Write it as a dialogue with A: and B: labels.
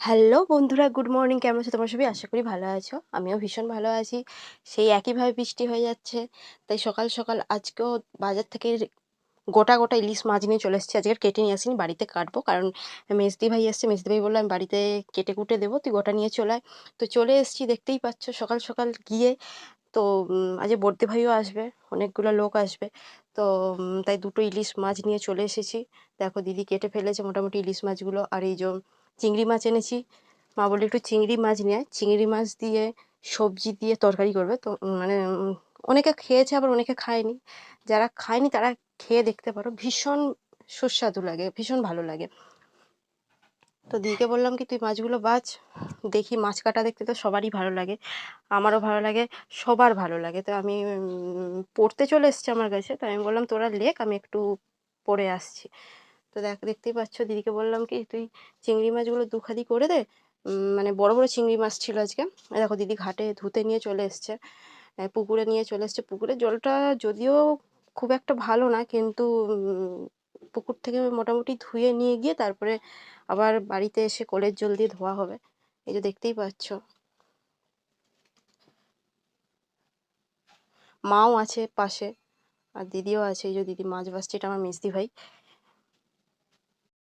A: Hello বন্ধুরা, good morning. কেমন আছো তোমরা সবাই? আশা করি ভালো আছো। আমিও ভীষণ ভালো আছি। সেই একইভাবে বৃষ্টি হয়ে যাচ্ছে। তাই সকাল সকাল আজকেও বাজার থেকে গোটা গোটা ইলিশ মাছ নিয়ে চলে এসেছি। আজকে কেটে নিয়ে আসিনি, বাড়িতে কাটবো। কারণ মেজদি ভাই এসছে, মেজদি ভাই বলল, আমি বাড়িতে কেটে কুটে দেবো, তুই গোটা নিয়ে চলে তো চলে এসেছি, দেখতেই পাচ্ছ, সকাল সকাল গিয়ে। তো আজ বর্দি ভাইও আসবে, অনেকগুলো লোক আসবে। তো তাই দুটো ইলিশ মাছ নিয়ে চলে এসেছি। দেখো, দিদি কেটে ফেলেছে মোটামুটি ইলিশ মাছগুলো। আর এই যে চিংড়ি মাছ এনেছি। মা বলল, একটু চিংড়ি মাছ নিয়ে চিংড়ি মাছ দিয়ে, সবজি দিয়ে তরকারি করবে। তো মানে অনেকে খেয়েছে আবার অনেকে খায়নি। যারা খায়নি তারা খেয়ে দেখতে পারো, ভীষণ সুস্বাদু লাগে, ভীষণ ভালো লাগে। তো দিদিকে বললাম কি, তুই মাছগুলো বাছ, দেখি মাছ কাটা দেখতে তো সবারই ভালো লাগে, আমারও ভালো লাগে, সবার ভালো লাগে। তো আমি পড়তে চলে এসছে আমার কাছে। তো আমি বললাম, তোরা লেখ, আমি একটু পড়ে আসছি। তো দেখ, দেখতেই পাচ্ছ, দিদিকে বললাম কি, তুই চিংড়ি মাছগুলো দুখাদি করে দে। মানে বড় বড় চিংড়ি মাছ ছিল আজকে। দেখো, দিদি ঘাটে ধুতে নিয়ে চলে এসছে। পুকুরে নিয়ে চলে এসছে। পুকুরের জলটা যদিও খুব একটা ভালো না, কিন্তু পুকুর থেকে মোটামুটি ধুয়ে নিয়ে গিয়ে তারপরে আবার বাড়িতে এসে কলের জল দিয়ে ধোয়া হবে। এই যে দেখতেই পাচ্ছ। মাও আছে পাশে, আর দিদিও আছে। এই যে দিদি মাছ ভাজছে, এটা আমার মিস্তি ভাই।